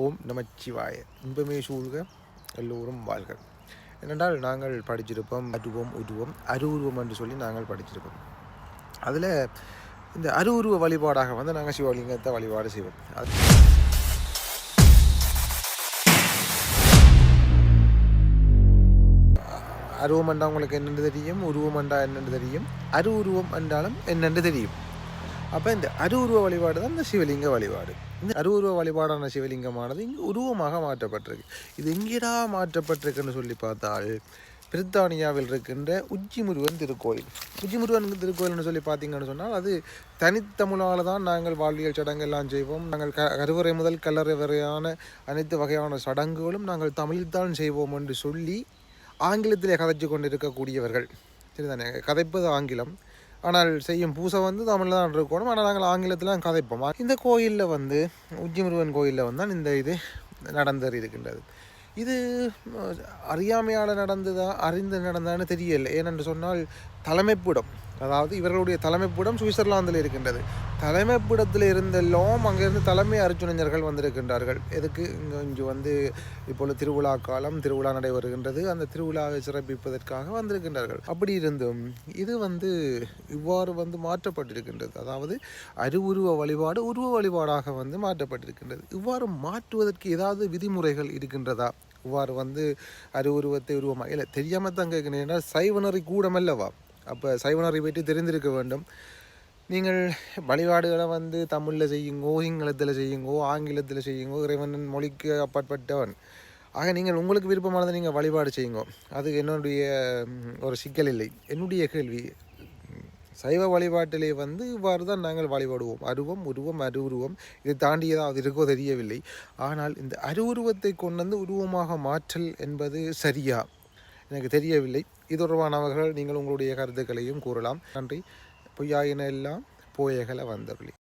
ஓம் நமச்சிவாய. இன்பமே சூழ்க எல்லோரும் வாழ்க. என்னென்றால் நாங்கள் படிச்சிருப்போம் அருவம் உருவம் அருவுருவம் என்று சொல்லி நாங்கள் படிச்சிருப்போம் அதில் இந்த அருவுருவ வழிபாடாக வந்து நாங்கள் சிவலிங்கத்தை வழிபாடு செய்வோம். அது அருவம் என்றால் உங்களுக்கு என்னென்று தெரியும்? உருவம் என்றால் என்னென்று தெரியும்? அரு உருவம் என்றாலும் என்னென்று தெரியும்? அப்போ இந்த அருவுருவ வழிபாடு தான் இந்த சிவலிங்க வழிபாடு. இந்த அருவுருவ வழிபாடான சிவலிங்கமானது இங்கே உருவமாக மாற்றப்பட்டிருக்கு. இது எங்கேடா மாற்றப்பட்டிருக்குன்னு சொல்லி பார்த்தால் பிரித்தானியாவில் இருக்கின்ற உச்சிமுருகன் திருக்கோயில். உச்சிமுருகன் திருக்கோயில்னு சொல்லி பார்த்தீங்கன்னு சொன்னால் அது தனித்தமிழால் தான் நாங்கள் வாழ்வியல் சடங்கு எல்லாம் செய்வோம். நாங்கள் க கருவறை முதல் கல்லறை வரையான அனைத்து வகையான சடங்குகளும் நாங்கள் தமிழ்தான் செய்வோம் என்று சொல்லி ஆங்கிலத்திலே கதைச்சு கொண்டிருக்கக்கூடியவர்கள். சரிதானே? கதைப்பது ஆங்கிலம். ஆனால் செய்யும் பூசை வந்து தமிழில் தான் இருக்கணும். ஆனால் நாங்கள் ஆங்கிலத்தில் தான் கதைப்போம். இந்த கோயிலில் வந்து உச்சிமுருகன் கோயிலில் வந்து இந்த இது நடந்தேறி இருக்கின்றது. இது அறியாமையால் நடந்ததா அறிந்து நடந்தான்னு தெரியல. ஏனென்று சொன்னால் தலைமைப்பிடம் அதாவது இவர்களுடைய தலைமைப்பிடம் சுவிட்சர்லாந்தில் இருக்கின்றது. தலைமைப்பிடத்தில் இருந்தெல்லாம் அங்கேருந்து தலைமை அர்ச்சுனஞ்சர்கள் வந்திருக்கின்றார்கள். எதுக்கு? இங்கே இங்கே வந்து இப்பொழுது திருவிழா காலம் திருவிழா நடைபெறுகின்றது. அந்த திருவிழாவை சிறப்பிப்பதற்காக வந்திருக்கின்றார்கள். அப்படி இருந்தும் இது வந்து இவ்வாறு வந்து மாற்றப்பட்டிருக்கின்றது. அதாவது அருவுருவ வழிபாடு உருவ வழிபாடாக வந்து மாற்றப்பட்டிருக்கின்றது. இவ்வாறு மாற்றுவதற்கு ஏதாவது விதிமுறைகள் இருக்கின்றதா? இவ்வாறு வந்து அருவுருவத்தை உருவமாக இல்லை தெரியாமல் தான் கேட்கிறேன். சைவனரை கூடமல்லவா? அப்போ சைவனரை பற்றி தெரிந்திருக்க வேண்டும். நீங்கள் வழிபாடுகளை வந்து தமிழில் செய்யுங்கோ சிங்களத்தில் செய்யுங்கோ ஆங்கிலத்தில் செய்யுங்கோ இறைவனின் மொழிக்கு அப்பாற்பட்டவன். ஆக நீங்கள் உங்களுக்கு விருப்பமானதை நீங்கள் வழிபாடு செய்யுங்கோ. அது என்னுடைய ஒரு சிக்கல் இல்லை. என்னுடைய கேள்வி சைவ வழிபாட்டிலே வந்து இவ்வாறு தான் நாங்கள் வழிபடுவோம். அருவம் உருவம் அருவுருவம். இதை தாண்டியதாக அது இருக்கோ தெரியவில்லை. ஆனால் இந்த அருவுருவத்தை கொண்டு வந்து உருவமாக மாற்றல் என்பது சரியா? எனக்கு தெரியவில்லை. இது தொடர்பானவர்கள் நீங்கள் உங்களுடைய கருத்துக்களையும் கூறலாம். நன்றி. பொய்யாயின எல்லாம் போயகல வந்தருளி